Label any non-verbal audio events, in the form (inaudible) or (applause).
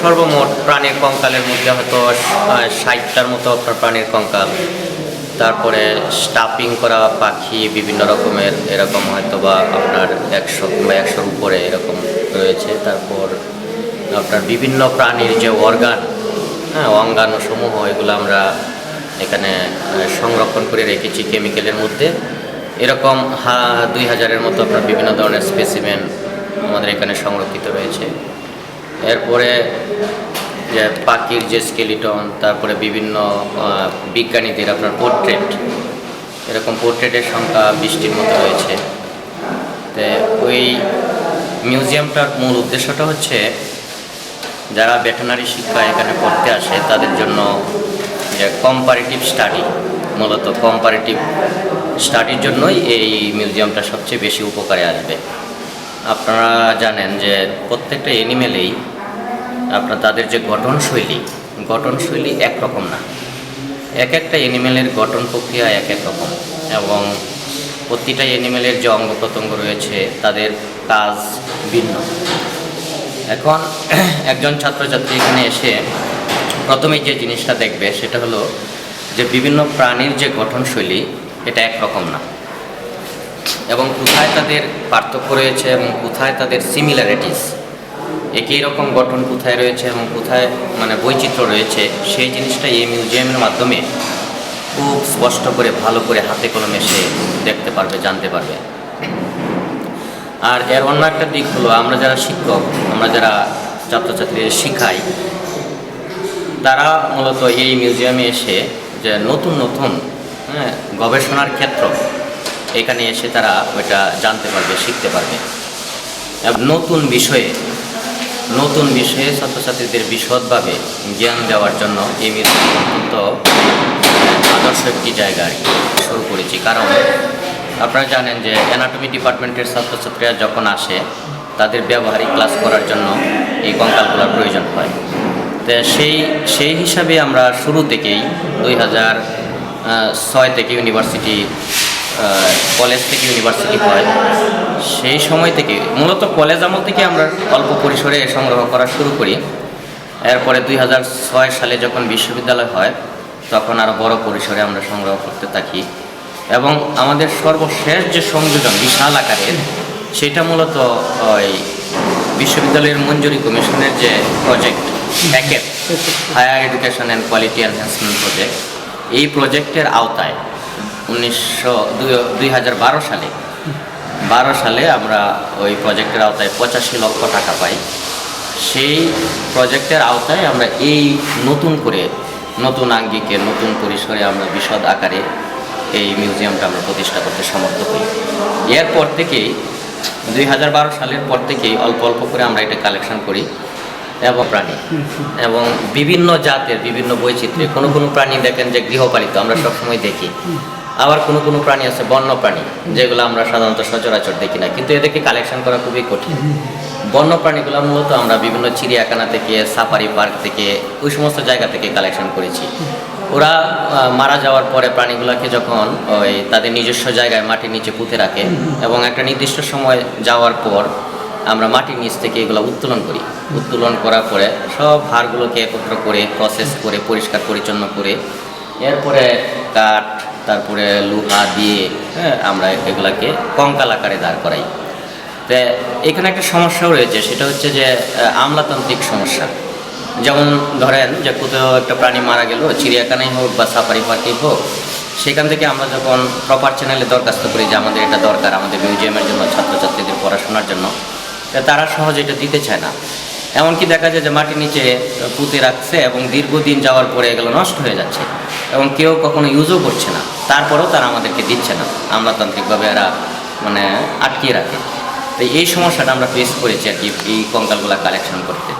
সর্বমোট প্রাণীর কঙ্কালের মধ্যে হয়তো ষাটটার মতো আপনার প্রাণীর কঙ্কাল। তারপরে স্টাফিং করা পাখি বিভিন্ন রকমের, এরকম হয়তো বা আপনার একশো কিংবা একশোর উপরে এরকম রয়েছে। তারপর আপনার বিভিন্ন প্রাণীর যে অর্গান হ্যাঁ অঙ্গাণু সমূহ এগুলো আমরা এখানে সংরক্ষণ করে রেখেছি কেমিক্যালের মধ্যে। এরকম হা, দুই হাজারের মতো আপনার বিভিন্ন ধরনের স্পেসিমেন আমাদের এখানে সংরক্ষিত রয়েছে। এরপরে যে পাখির যে স্কেলিটন তারপরে বিভিন্ন বিজ্ঞানীদের আপনার পোর্ট্রেট এরকম পোর্ট্রেটের সংখ্যা বৃষ্টির মতো রয়েছে। তো ওই মিউজিয়ামটার মূল উদ্দেশ্যটা হচ্ছে, যারা ভেটেনারি শিক্ষা এখানে পড়তে আসে, তাদের জন্য যে কম্পারেটিভ স্টাডি মূলত কম্পারেটিভ স্টাডির জন্যই এই মিউজিয়ামটা সবচেয়ে বেশি উপকারে আসবে। আপনারা জানেন যে প্রত্যেকটা এনিমেলেই আপনার তাদের যে গঠনশৈলী গঠনশৈলী একরকম না। এক একটা এনিমেলের গঠন প্রক্রিয়া এক এক রকম এবং প্রতিটা এনিমেলের যে অঙ্গ প্রত্যঙ্গ রয়েছে, তাদের কাজ ভিন্ন। এখন (clears throat) একজন ছাত্রছাত্রী এখানে এসে প্রথমেই যে জিনিসটা দেখবে সেটা হলো যে বিভিন্ন প্রাণীর যে গঠনশৈলী, এটা একরকম না। এবং কোথায় তাদের পার্থক্য রয়েছে এবং কোথায় তাদের সিমিলারিটিস একই রকম গঠন কোথায় রয়েছে এবং কোথায় মানে বৈচিত্র্য রয়েছে, সেই জিনিসটা এই মিউজিয়ামের মাধ্যমে খুব স্পষ্ট করে, ভালো করে হাতে কলমে সে দেখতে পারবে, জানতে পারবে। আর এর অন্য একটা দিক হলো, আমরা যারা শিক্ষক, আমরা যারা ছাত্রছাত্রীদের শিখাই, তারা মূলত এই মিউজিয়ামে এসে যে নতুন নতুন হ্যাঁ গবেষণার ক্ষেত্র এখানে এসে তারা ওইটা জানতে পারবে, শিখতে পারবে। নতুন বিষয়ে নতুন বিষয়ে ছাত্রছাত্রীদের বিশদভাবে জ্ঞান দেওয়ার জন্য এই মিউজিয়াম অত্যন্ত আদর্শ একটি জায়গা আর কি, শুরু করেছি। কারণ আপনারা জানেন যে অ্যানাটমি ডিপার্টমেন্টের ছাত্রছাত্রীরা যখন আসে, তাদের ব্যবহারিক ক্লাস করার জন্য এই কঙ্কালগুলোর প্রয়োজন হয়। তো সেই সেই হিসাবে আমরা শুরু থেকেই দুই হাজার ছয় থেকে ইউনিভার্সিটি কলেজ থেকে ইউনিভার্সিটি হয়। সেই সময় থেকে, মূলত কলেজ আমল থেকে আমরা অল্প পরিসরে সংগ্রহ করা শুরু করি। এরপরে দুই হাজার ছয় সালে যখন বিশ্ববিদ্যালয় হয়, তখন আরও বড় পরিসরে আমরা সংগ্রহ করতে থাকি। এবং আমাদের সর্বশেষ যে সংযোজন বিশাল আকারের, সেটা মূলত ওই বিশ্ববিদ্যালয়ের মঞ্জুরি কমিশনের যে project packet higher education and quality enhancement project এই প্রজেক্টের আওতায়। উনিশশো দুই হাজার বারো সালে। বারো সালে আমরা ওই প্রজেক্টের আওতায় পঁচাশি লক্ষ টাকা পাই। সেই প্রজেক্টের আওতায় আমরা এই নতুন করে, নতুন আঙ্গিকে, নতুন পরিসরে আমরা বিশদ আকারে এই মিউজিয়ামটা আমরা প্রতিষ্ঠা করতে সমর্থ হই এরপর থেকেই দুই হাজার বারো সালের পর থেকেই অল্প অল্প করে আমরা এটা কালেকশন করি এবং প্রাণী। এবং বিভিন্ন জাতের বিভিন্ন বৈচিত্র্যে কোনো কোনো প্রাণী দেখেন যে গৃহপালিত, আমরা সবসময় দেখি। আবার কোনো কোনো প্রাণী আছে, বন্য প্রাণী, যেগুলো আমরা সাধারণত সচরাচর দেখি না, কিন্তু এদেরকে কালেকশন করা খুবই কঠিন। বন্য প্রাণীগুলো মূলত আমরা বিভিন্ন চিড়িয়াখানা থেকে সাফারি পার্ক থেকে, ওই সমস্ত জায়গা থেকে কালেকশন করেছি। ওরা মারা যাওয়ার পরে প্রাণীগুলোকে যখন ওই তাদের নিজস্ব জায়গায় মাটির নিচে পুঁতে রাখে এবং একটা নির্দিষ্ট সময় যাওয়ার পর আমরা মাটির নিচ থেকে এগুলো উত্তোলন করি। উত্তোলন করার পরে সব হাড়গুলোকে একত্র করে প্রসেস করে, পরিষ্কার, পরিচ্ছন্ন করে, এরপরে কাঠ তারপরে লোহা দিয়ে হ্যাঁ আমরা এগুলাকে কঙ্কাল আকারে দাঁড় করাই। তো এখানে একটা সমস্যাও রয়েছে, সেটা হচ্ছে যে আমলাতান্ত্রিক সমস্যা। যেমন ধরেন যে কোথাও একটা প্রাণী মারা গেল, চিড়িয়াখানায় হোক বা সাফারি পার্কেই হোক, সেখান থেকে আমরা যখন প্রপার চ্যানেলে দরখাস্ত করি যে আমাদের এটা দরকার, আমাদের মিউজিয়ামের জন্য, ছাত্রছাত্রীদের পড়াশোনার জন্য তারা সহজে এটা দিতে চায় না। এমনকি দেখা যায় যে মাটির নিচে পুঁতে রাখছে এবং দীর্ঘদিন যাওয়ার পরে এগুলো নষ্ট হয়ে যাচ্ছে এবং কেউ কখনো ইউজও করছে না। তারপরেও তারা আমাদেরকে দিচ্ছে না। আমলাতান্ত্রিকভাবে এরা মানে আটকিয়ে রাখে। তো এই সমস্যাটা আমরা ফেস করেছি আর কি এই কঙ্কালগুলা কালেকশন করতে।